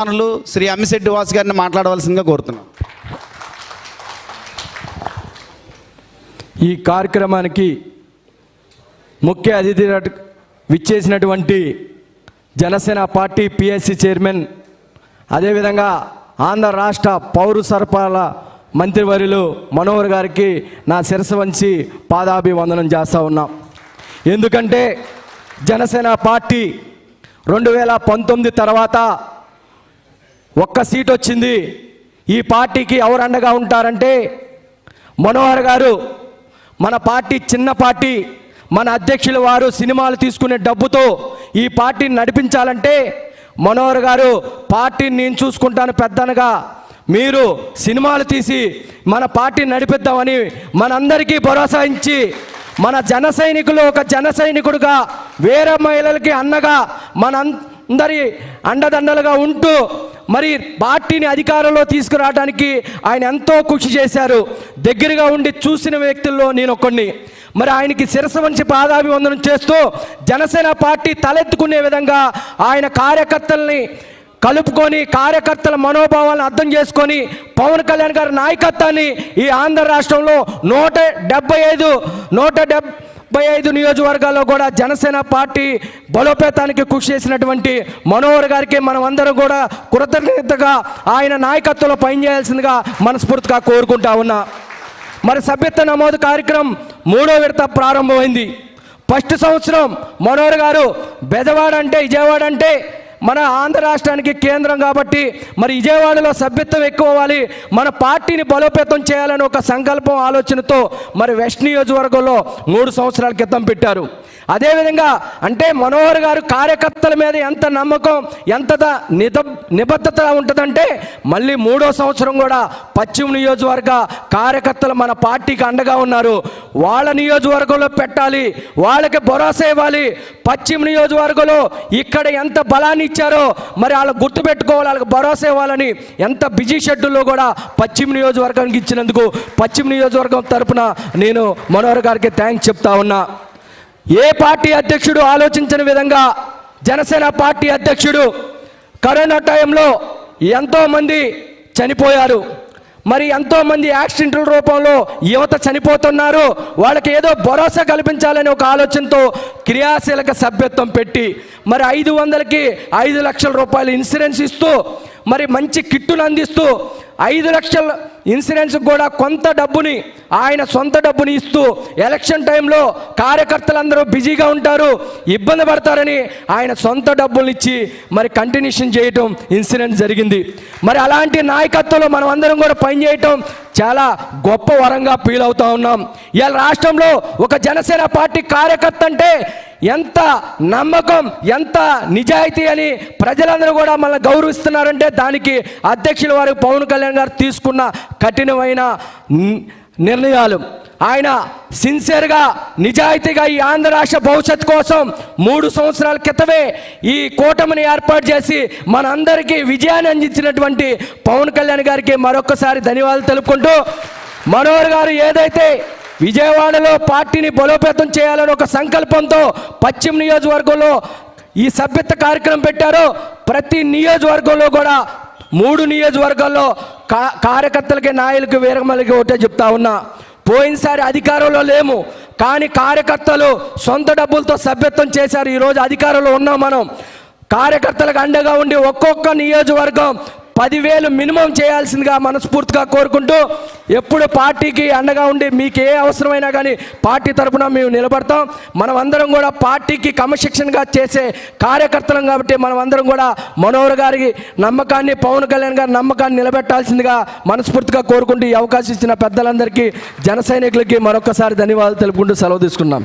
అభిమానులు శ్రీ అమ్మిశెట్టి వాసు గారిని మాట్లాడవలసిందిగా కోరుతున్నాం. ఈ కార్యక్రమానికి ముఖ్య అతిథి విచ్చేసినటువంటి జనసేన పార్టీ పిఎస్సి చైర్మన్ అదేవిధంగా ఆంధ్ర రాష్ట్ర పౌర సరఫరాల మంత్రివర్యులు మనోహర్ గారికి నా శిరస వంచి పాదాభివందనం చేస్తూ ఉన్నాం. ఎందుకంటే జనసేన పార్టీ రెండు వేల పంతొమ్మిది తర్వాత ఒక్క సీట్ వచ్చింది. ఈ పార్టీకి ఎవరు అండగా ఉంటారంటే మనోహర్ గారు. మన పార్టీ చిన్న పార్టీ. మన అధ్యక్షుల వారు సినిమాలు తీసుకునే డబ్బుతో ఈ పార్టీని నడిపించాలంటే మనోహర్ గారు పార్టీని నేను చూసుకుంటాను పెద్దనగా. మీరు సినిమాలు తీసి మన పార్టీని నడిపిద్దామని మనందరికీ భరోసా ఇచ్చి మన జన సైనికులు ఒక జన సైనికుడుగా వేరే మహిళలకి అన్నగా మన అందరి అండదండలుగా ఉంటూ మరి పార్టీని అధికారంలో తీసుకురావడానికి ఆయన ఎంతో కృషి చేశారు. దగ్గరగా ఉండి చూసిన వ్యక్తుల్లో నేను ఒకడిని మరి ఆయనకి శిరస వంచి పాదాభివందనం చేస్తూ జనసేన పార్టీ తలెత్తుకునే విధంగా ఆయన కార్యకర్తల్ని కలుపుకొని కార్యకర్తల మనోభావాలను అర్థం చేసుకొని పవన్ కళ్యాణ్ గారి నాయకత్వాన్ని ఈ ఆంధ్ర రాష్ట్రంలో నూట డెబ్బై ఐదు నూట డెబ్బై ఐదు నియోజకవర్గాల్లో కూడా జనసేన పార్టీ బలోపేతానికి కృషి చేసినటువంటి మనోహర్ గారికి మనం అందరం కూడా కృతజ్ఞతగా ఆయన నాయకత్వంలో పనిచేయాల్సిందిగా మనస్ఫూర్తిగా కోరుకుంటా ఉన్నా. మరి సభ్యత్వ నమోదు కార్యక్రమం మూడో విడత ప్రారంభమైంది. ఫస్ట్ సంవత్సరం మనోహర్ గారు బెజవాడ అంటే విజయవాడ అంటే మన ఆంధ్ర రాష్ట్రానికి కేంద్రం కాబట్టి మరి విజయవాడలో సభ్యత్వం ఎక్కువ అవ్వాలి మన పార్టీని బలోపేతం చేయాలని ఒక సంకల్పం ఆలోచనతో మరి వెస్ట్ నియోజకవర్గంలో మూడు సంవత్సరాల క్రితం పెట్టారు. అదేవిధంగా అంటే మనోహర్ గారు కార్యకర్తల మీద ఎంత నమ్మకం ఎంత ద- నిద నిబద్ధత ఉంటుందంటే మళ్ళీ మూడో సంవత్సరం కూడా పశ్చిమ నియోజకవర్గ కార్యకర్తలు మన పార్టీకి అండగా ఉన్నారు. వాళ్ళ నియోజకవర్గంలో పెట్టాలి వాళ్ళకి భరోసా ఇవ్వాలి. పశ్చిమ నియోజకవర్గంలో ఇక్కడ ఎంత బలాన్ని ఇచ్చారో మరి వాళ్ళకి గుర్తుపెట్టుకోవాలి వాళ్ళకి భరోసా ఇవ్వాలని ఎంత బిజీ షెడ్యూల్లో కూడా పశ్చిమ నియోజకవర్గానికి ఇచ్చినందుకు పశ్చిమ నియోజకవర్గం తరపున నేను మనోహర్ గారికి థ్యాంక్స్ చెప్తా ఉన్నా. ఏ పార్టీ అధ్యక్షుడు ఆలోచించిన విధంగా జనసేన పార్టీ అధ్యక్షుడు కరోనా టైంలో ఎంతోమంది చనిపోయారు. మరి ఎంతోమంది యాక్సిడెంట్ల రూపంలో యువత చనిపోతున్నారు. వాళ్ళకి ఏదో భరోసా కల్పించాలని ఒక ఆలోచనతో క్రియాశీలక సభ్యత్వం పెట్టి మరి ఐదు వందలకి ఐదు లక్షల రూపాయలు ఇన్సూరెన్స్ ఇస్తూ మరి మంచి కిట్టును అందిస్తూ ఐదు లక్షల ఇన్సూరెన్స్ కూడా కొంత డబ్బుని ఆయన సొంత డబ్బుని ఇస్తూ ఎలక్షన్ టైంలో కార్యకర్తలందరూ బిజీగా ఉంటారు ఇబ్బంది పడతారని ఆయన సొంత డబ్బులు ఇచ్చి మరి కంటిన్యూషన్ చేయటం ఇన్సూరెన్స్ జరిగింది. మరి అలాంటి నాయకత్వంలో మనం అందరం కూడా పనిచేయటం చాలా గొప్ప వరంగా ఫీల్ అవుతా ఉన్నాం. ఇవాళ రాష్ట్రంలో ఒక జనసేన పార్టీ కార్యకర్త అంటే ఎంత నమ్మకం ఎంత నిజాయితీ అని ప్రజలందరూ కూడా మనల్ని గౌరవిస్తున్నారంటే దానికి అధ్యక్షుల వారు పవన్ కళ్యాణ్ గారు తీసుకున్న కఠినమైన నిర్ణయాలు. ఆయన సిన్సియర్గా నిజాయితీగా ఈ ఆంధ్ర రాష్ట్ర భవిష్యత్తు కోసం మూడు సంవత్సరాల క్రితమే ఈ కూటమిని ఏర్పాటు చేసి మనందరికీ విజయాన్ని అందించినటువంటి పవన్ కళ్యాణ్ గారికి మరొకసారి ధన్యవాదాలు తెలుపుకుంటూ మనోహర్ గారు ఏదైతే విజయవాడలో పార్టీని బలోపేతం చేయాలని ఒక సంకల్పంతో పశ్చిమ నియోజకవర్గంలో ఈ సభ్యత్వ కార్యక్రమం పెట్టారు. ప్రతి నియోజకవర్గంలో కూడా మూడు నియోజకవర్గాల్లో కా కార్యకర్తలకి నాయకులకి వీరమలకి ఒకటే చెప్తా ఉన్నా. పోయినసారి అధికారంలో లేము. కానీ కార్యకర్తలు సొంత డబ్బులతో సభ్యత్వం చేశారు. ఈరోజు అధికారంలో ఉన్నాం మనం. కార్యకర్తలకు అండగా ఉండి ఒక్కొక్క నియోజకవర్గం పదివేలు మినిమం చేయాల్సిందిగా మనస్ఫూర్తిగా కోరుకుంటూ ఎప్పుడు పార్టీకి అండగా ఉండి మీకు ఏ అవసరమైనా కానీ పార్టీ తరపున మేము నిలబడతాం. మనం అందరం కూడా పార్టీకి క్రమశిక్షణగా చేసే కార్యకర్తలం కాబట్టి మనం అందరం కూడా మనోహర్ గారి నమ్మకాన్ని పవన్ కళ్యాణ్ గారి నమ్మకాన్ని నిలబెట్టాల్సిందిగా మనస్ఫూర్తిగా కోరుకుంటూ ఈ అవకాశం ఇచ్చిన పెద్దలందరికీ జన సైనికులకి మరొకసారి ధన్యవాదాలు తెలుపుకుంటూ సెలవు తీసుకున్నాం.